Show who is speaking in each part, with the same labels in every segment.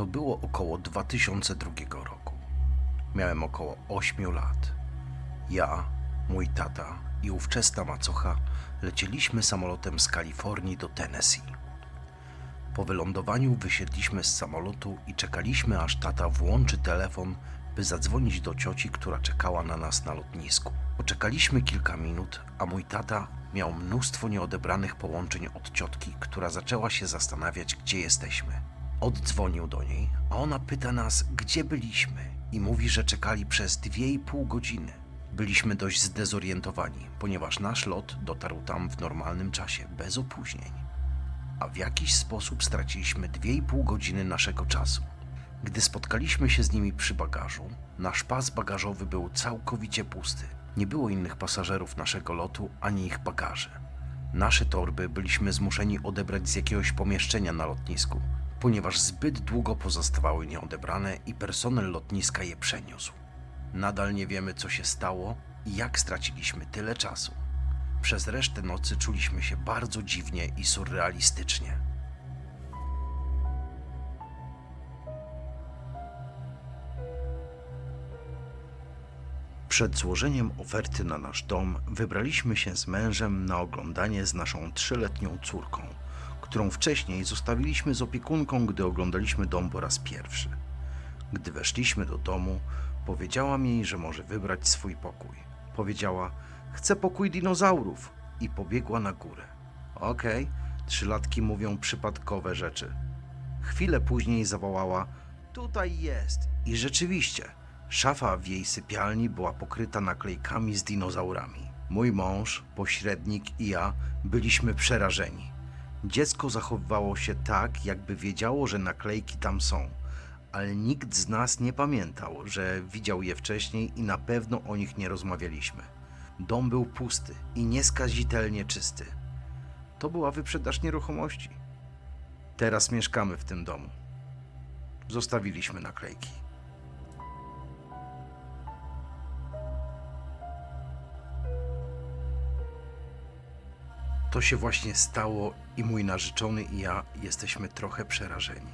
Speaker 1: To było około 2002 roku. Miałem około 8 lat. Ja, mój tata i ówczesna macocha lecieliśmy samolotem z Kalifornii do Tennessee. Po wylądowaniu wysiedliśmy z samolotu i czekaliśmy, aż tata włączy telefon, by zadzwonić do cioci, która czekała na nas na lotnisku. Poczekaliśmy kilka minut, a mój tata miał mnóstwo nieodebranych połączeń od ciotki, która zaczęła się zastanawiać, gdzie jesteśmy. Oddzwonił do niej, a ona pyta nas, gdzie byliśmy i mówi, że czekali przez dwie i pół godziny. Byliśmy dość zdezorientowani, ponieważ nasz lot dotarł tam w normalnym czasie, bez opóźnień a w jakiś sposób straciliśmy 2,5 godziny naszego czasu. Gdy spotkaliśmy się z nimi przy bagażu, nasz pas bagażowy był całkowicie pusty. Nie było innych pasażerów naszego lotu ani ich bagaży. Nasze torby byliśmy zmuszeni odebrać z jakiegoś pomieszczenia na lotnisku, ponieważ zbyt długo pozostawały nieodebrane i personel lotniska je przeniósł. Nadal nie wiemy, co się stało i jak straciliśmy tyle czasu. Przez resztę nocy czuliśmy się bardzo dziwnie i surrealistycznie. Przed złożeniem oferty na nasz dom wybraliśmy się z mężem na oglądanie z naszą trzyletnią córką, którą wcześniej zostawiliśmy z opiekunką, gdy oglądaliśmy dom po raz pierwszy. Gdy weszliśmy do domu, powiedziałam jej, że może wybrać swój pokój. Powiedziała: Chcę pokój dinozaurów i pobiegła na górę. Okej, trzylatki mówią przypadkowe rzeczy. Chwilę później zawołała: Tutaj jest! I rzeczywiście, szafa w jej sypialni była pokryta naklejkami z dinozaurami. Mój mąż, pośrednik i ja byliśmy przerażeni. Dziecko zachowywało się tak, jakby wiedziało, że naklejki tam są, ale nikt z nas nie pamiętał, że widział je wcześniej i na pewno o nich nie rozmawialiśmy. Dom był pusty i nieskazitelnie czysty. To była wyprzedaż nieruchomości. Teraz mieszkamy w tym domu. Zostawiliśmy naklejki. To się właśnie stało i mój narzeczony i ja jesteśmy trochę przerażeni.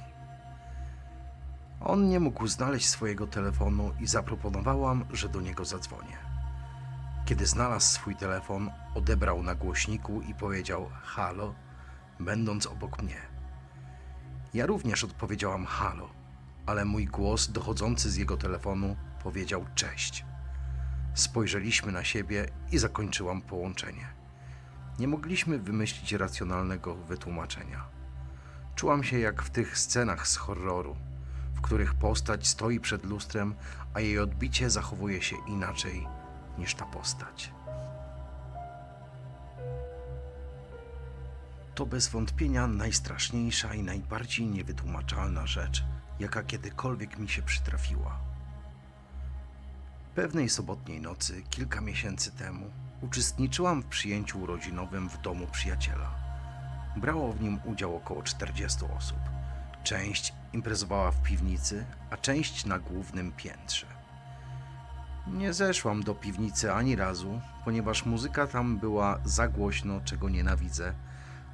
Speaker 1: On nie mógł znaleźć swojego telefonu i zaproponowałam, że do niego zadzwonię. Kiedy znalazł swój telefon, odebrał na głośniku i powiedział halo, będąc obok mnie. Ja również odpowiedziałam halo, ale mój głos dochodzący z jego telefonu powiedział cześć. Spojrzeliśmy na siebie i zakończyłam połączenie. Nie mogliśmy wymyślić racjonalnego wytłumaczenia. Czułam się jak w tych scenach z horroru, w których postać stoi przed lustrem, a jej odbicie zachowuje się inaczej niż ta postać. To bez wątpienia najstraszniejsza i najbardziej niewytłumaczalna rzecz, jaka kiedykolwiek mi się przytrafiła. Pewnej sobotniej nocy, kilka miesięcy temu, uczestniczyłam w przyjęciu urodzinowym w domu przyjaciela. Brało w nim udział około 40 osób. Część imprezowała w piwnicy, a część na głównym piętrze. Nie zeszłam do piwnicy ani razu, ponieważ muzyka tam była za głośno, czego nienawidzę,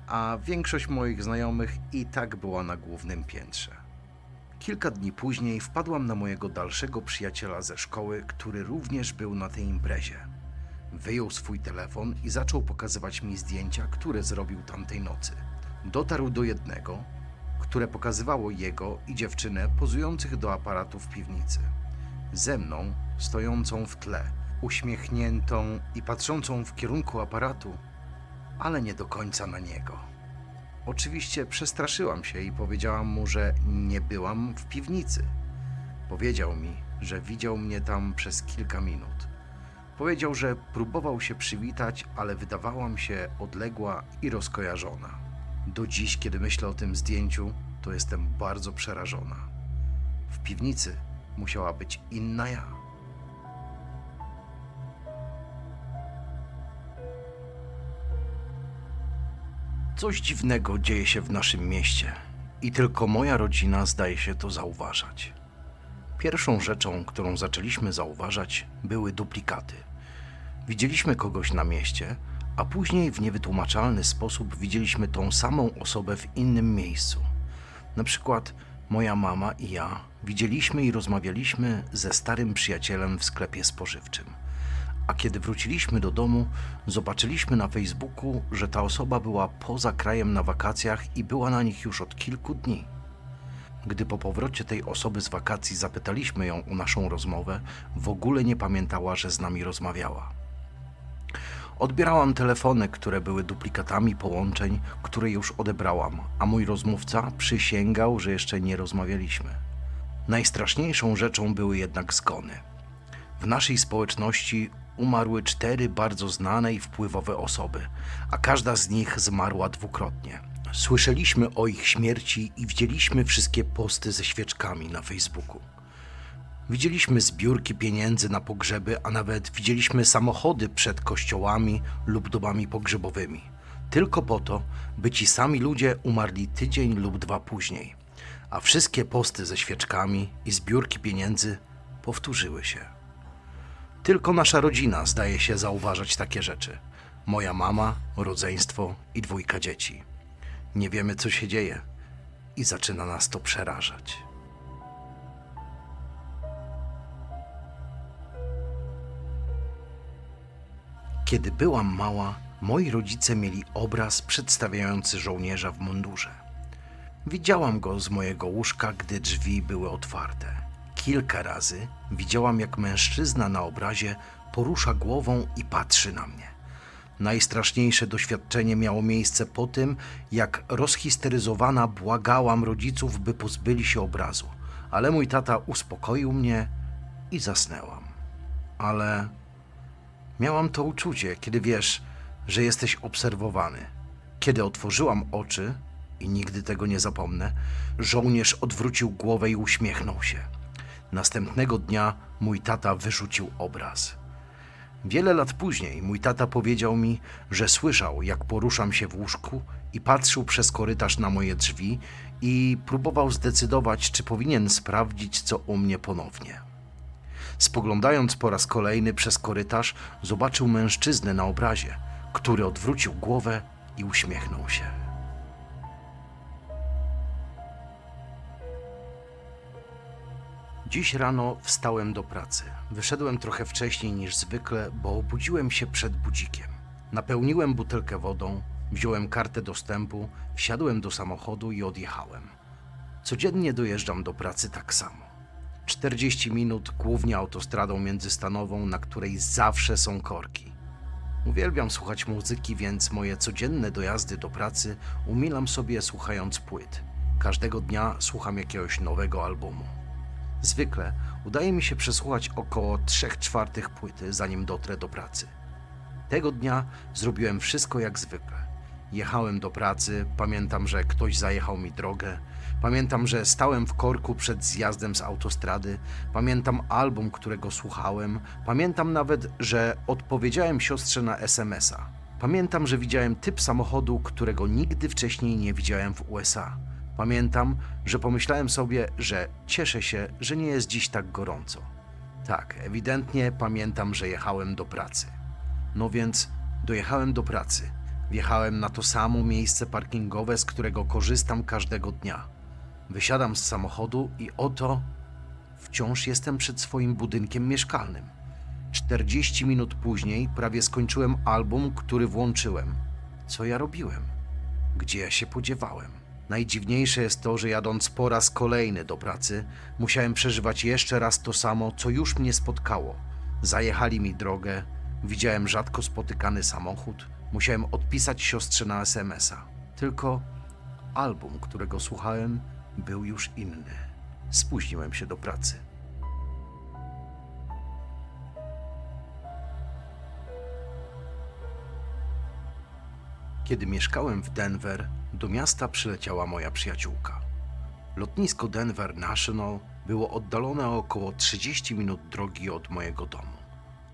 Speaker 1: a większość moich znajomych i tak była na głównym piętrze. Kilka dni później wpadłam na mojego dalszego przyjaciela ze szkoły, który również był na tej imprezie. Wyjął swój telefon i zaczął pokazywać mi zdjęcia, które zrobił tamtej nocy. Dotarł do jednego, które pokazywało jego i dziewczynę pozujących do aparatu w piwnicy. Ze mną, stojącą w tle, uśmiechniętą i patrzącą w kierunku aparatu, ale nie do końca na niego. Oczywiście przestraszyłam się i powiedziałam mu, że nie byłam w piwnicy. Powiedział mi, że widział mnie tam przez kilka minut. Powiedział, że próbował się przywitać, ale wydawałam się odległa i rozkojarzona. Do dziś, kiedy myślę o tym zdjęciu, to jestem bardzo przerażona. W piwnicy musiała być inna ja. Coś dziwnego dzieje się w naszym mieście i tylko moja rodzina zdaje się to zauważać. Pierwszą rzeczą, którą zaczęliśmy zauważać, były duplikaty. Widzieliśmy kogoś na mieście, a później w niewytłumaczalny sposób widzieliśmy tą samą osobę w innym miejscu. Na przykład moja mama i ja widzieliśmy i rozmawialiśmy ze starym przyjacielem w sklepie spożywczym. A kiedy wróciliśmy do domu, zobaczyliśmy na Facebooku, że ta osoba była poza krajem na wakacjach i była na nich już od kilku dni. Gdy po powrocie tej osoby z wakacji zapytaliśmy ją o naszą rozmowę, w ogóle nie pamiętała, że z nami rozmawiała. Odbierałam telefony, które były duplikatami połączeń, które już odebrałam, a mój rozmówca przysięgał, że jeszcze nie rozmawialiśmy. Najstraszniejszą rzeczą były jednak zgony. W naszej społeczności umarły cztery bardzo znane i wpływowe osoby, a każda z nich zmarła dwukrotnie. Słyszeliśmy o ich śmierci i widzieliśmy wszystkie posty ze świeczkami na Facebooku. Widzieliśmy zbiórki pieniędzy na pogrzeby, a nawet widzieliśmy samochody przed kościołami lub domami pogrzebowymi. Tylko po to, by ci sami ludzie umarli tydzień lub dwa później. A wszystkie posty ze świeczkami i zbiórki pieniędzy powtórzyły się. Tylko nasza rodzina zdaje się zauważać takie rzeczy. Moja mama, rodzeństwo i dwójka dzieci. Nie wiemy, co się dzieje, i zaczyna nas to przerażać. Kiedy byłam mała, moi rodzice mieli obraz przedstawiający żołnierza w mundurze. Widziałam go z mojego łóżka, gdy drzwi były otwarte. Kilka razy widziałam, jak mężczyzna na obrazie porusza głową i patrzy na mnie. Najstraszniejsze doświadczenie miało miejsce po tym, jak rozhisteryzowana błagałam rodziców, by pozbyli się obrazu, ale mój tata uspokoił mnie i zasnęłam. Ale miałam to uczucie, kiedy wiesz, że jesteś obserwowany. Kiedy otworzyłam oczy, i nigdy tego nie zapomnę, żołnierz odwrócił głowę i uśmiechnął się. Następnego dnia mój tata wyrzucił obraz. Wiele lat później mój tata powiedział mi, że słyszał, jak poruszam się w łóżku i patrzył przez korytarz na moje drzwi i próbował zdecydować, czy powinien sprawdzić, co u mnie ponownie. Spoglądając po raz kolejny przez korytarz, zobaczył mężczyznę na obrazie, który odwrócił głowę i uśmiechnął się. Dziś rano wstałem do pracy. Wyszedłem trochę wcześniej niż zwykle, bo obudziłem się przed budzikiem. Napełniłem butelkę wodą, wziąłem kartę dostępu, wsiadłem do samochodu i odjechałem. Codziennie dojeżdżam do pracy tak samo. 40 minut głównie autostradą międzystanową, na której zawsze są korki. Uwielbiam słuchać muzyki, więc moje codzienne dojazdy do pracy umilam sobie słuchając płyt. Każdego dnia słucham jakiegoś nowego albumu. Zwykle udaje mi się przesłuchać około 3 czwartych płyty, zanim dotrę do pracy. Tego dnia zrobiłem wszystko jak zwykle. Jechałem do pracy, pamiętam, że ktoś zajechał mi drogę, pamiętam, że stałem w korku przed zjazdem z autostrady, pamiętam album, którego słuchałem, pamiętam nawet, że odpowiedziałem siostrze na SMS-a. Pamiętam, że widziałem typ samochodu, którego nigdy wcześniej nie widziałem w USA. Pamiętam, że pomyślałem sobie, że cieszę się, że nie jest dziś tak gorąco. Tak, ewidentnie pamiętam, że jechałem do pracy. No więc dojechałem do pracy. Wjechałem na to samo miejsce parkingowe, z którego korzystam każdego dnia. Wysiadam z samochodu i oto wciąż jestem przed swoim budynkiem mieszkalnym. 40 minut później prawie skończyłem album, który włączyłem. Co ja robiłem? Gdzie ja się podziewałem? Najdziwniejsze jest to, że jadąc po raz kolejny do pracy, musiałem przeżywać jeszcze raz to samo, co już mnie spotkało. Zajechali mi drogę, widziałem rzadko spotykany samochód, musiałem odpisać siostrze na SMS-a. Tylko album, którego słuchałem, był już inny. Spóźniłem się do pracy. Kiedy mieszkałem w Denver, do miasta przyleciała moja przyjaciółka. Lotnisko Denver National było oddalone o około 30 minut drogi od mojego domu,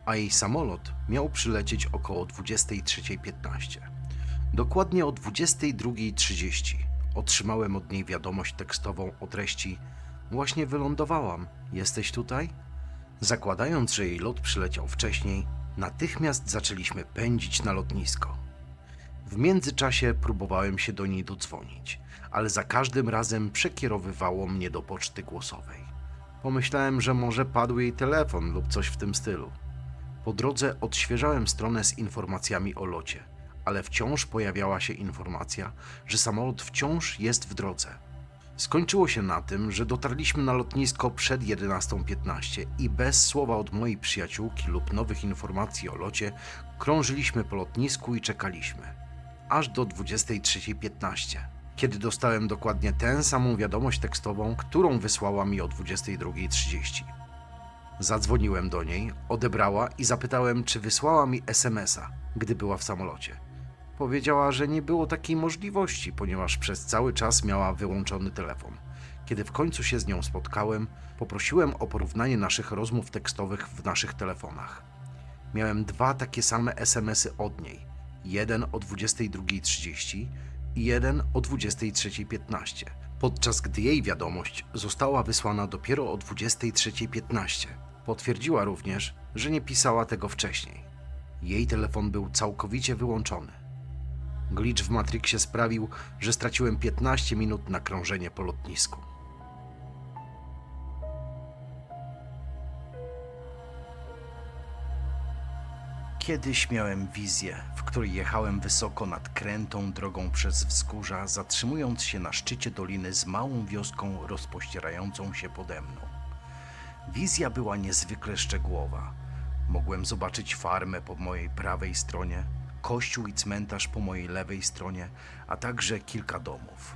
Speaker 1: a jej samolot miał przylecieć około 23.15. Dokładnie o 22.30 otrzymałem od niej wiadomość tekstową o treści: Właśnie wylądowałam, jesteś tutaj? Zakładając, że jej lot przyleciał wcześniej, natychmiast zaczęliśmy pędzić na lotnisko. W międzyczasie próbowałem się do niej dodzwonić, ale za każdym razem przekierowywało mnie do poczty głosowej. Pomyślałem, że może padł jej telefon lub coś w tym stylu. Po drodze odświeżałem stronę z informacjami o locie, ale wciąż pojawiała się informacja, że samolot wciąż jest w drodze. Skończyło się na tym, że dotarliśmy na lotnisko przed 11.15 i bez słowa od mojej przyjaciółki lub nowych informacji o locie krążyliśmy po lotnisku i czekaliśmy. Aż do 23.15, kiedy dostałem dokładnie tę samą wiadomość tekstową, którą wysłała mi o 22.30. Zadzwoniłem do niej, odebrała i zapytałem, czy wysłała mi SMS-a, gdy była w samolocie. Powiedziała, że nie było takiej możliwości, ponieważ przez cały czas miała wyłączony telefon. Kiedy w końcu się z nią spotkałem, poprosiłem o porównanie naszych rozmów tekstowych w naszych telefonach. Miałem dwa takie same SMS-y od niej. Jeden o 22.30 i jeden o 23.15, podczas gdy jej wiadomość została wysłana dopiero o 23.15. Potwierdziła również, że nie pisała tego wcześniej. Jej telefon był całkowicie wyłączony. Glitch w Matrixie sprawił, że straciłem 15 minut na krążenie po lotnisku. Kiedyś miałem wizję, w której jechałem wysoko nad krętą drogą przez wzgórza, zatrzymując się na szczycie doliny z małą wioską rozpościerającą się pode mną. Wizja była niezwykle szczegółowa. Mogłem zobaczyć farmę po mojej prawej stronie, kościół i cmentarz po mojej lewej stronie, a także kilka domów.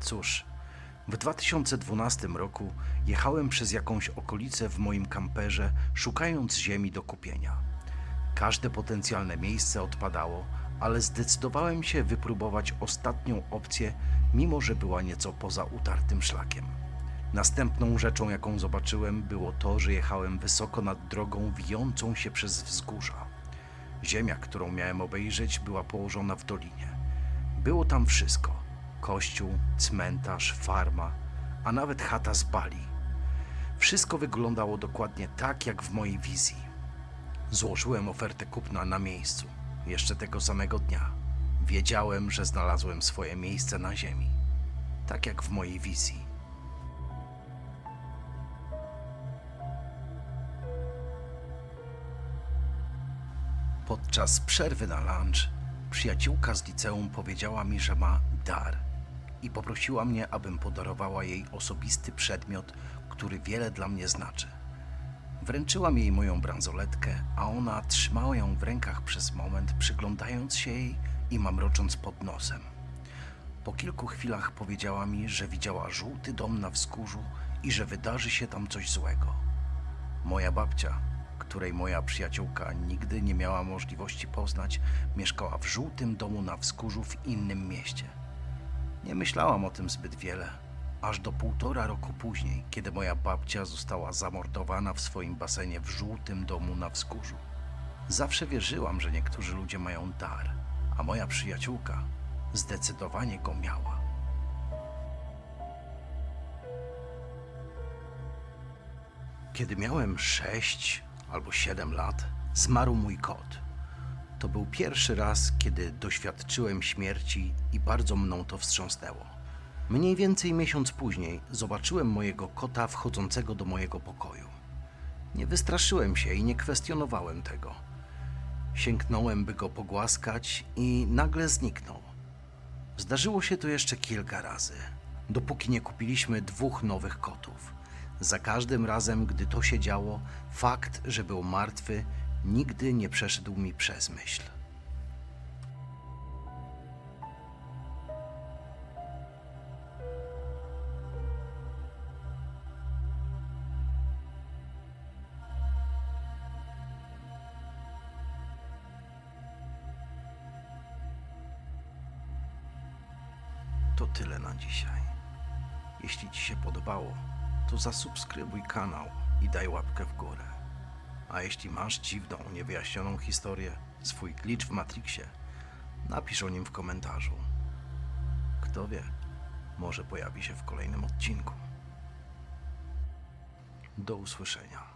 Speaker 1: Cóż, w 2012 roku jechałem przez jakąś okolicę w moim kamperze, szukając ziemi do kupienia. Każde potencjalne miejsce odpadało, ale zdecydowałem się wypróbować ostatnią opcję, mimo że była nieco poza utartym szlakiem. Następną rzeczą, jaką zobaczyłem, było to, że jechałem wysoko nad drogą wijącą się przez wzgórza. Ziemia, którą miałem obejrzeć, była położona w dolinie. Było tam wszystko: kościół, cmentarz, farma, a nawet chata z bali. Wszystko wyglądało dokładnie tak, jak w mojej wizji. Złożyłem ofertę kupna na miejscu, jeszcze tego samego dnia. Wiedziałem, że znalazłem swoje miejsce na ziemi, tak jak w mojej wizji. Podczas przerwy na lunch przyjaciółka z liceum powiedziała mi, że ma dar i poprosiła mnie, abym podarowała jej osobisty przedmiot, który wiele dla mnie znaczy. Wręczyłam jej moją bransoletkę, a ona trzymała ją w rękach przez moment, przyglądając się jej i mamrocząc pod nosem. Po kilku chwilach powiedziała mi, że widziała żółty dom na wzgórzu i że wydarzy się tam coś złego. Moja babcia, której moja przyjaciółka nigdy nie miała możliwości poznać, mieszkała w żółtym domu na wzgórzu w innym mieście. Nie myślałam o tym zbyt wiele, aż do półtora roku później, kiedy moja babcia została zamordowana w swoim basenie w żółtym domu na wzgórzu. Zawsze wierzyłam, że niektórzy ludzie mają dar, a moja przyjaciółka zdecydowanie go miała. Kiedy miałem sześć albo siedem lat, zmarł mój kot. To był pierwszy raz, kiedy doświadczyłem śmierci i bardzo mną to wstrząsnęło. Mniej więcej miesiąc później zobaczyłem mojego kota wchodzącego do mojego pokoju. Nie wystraszyłem się i nie kwestionowałem tego. Sięgnąłem, by go pogłaskać, i nagle zniknął. Zdarzyło się to jeszcze kilka razy, dopóki nie kupiliśmy dwóch nowych kotów. Za każdym razem, gdy to się działo, fakt, że był martwy, nigdy nie przeszedł mi przez myśl. To tyle na dzisiaj. Jeśli Ci się podobało, to zasubskrybuj kanał i daj łapkę w górę. A jeśli masz dziwną, niewyjaśnioną historię, swój glitch w Matrixie, napisz o nim w komentarzu. Kto wie, może pojawi się w kolejnym odcinku. Do usłyszenia.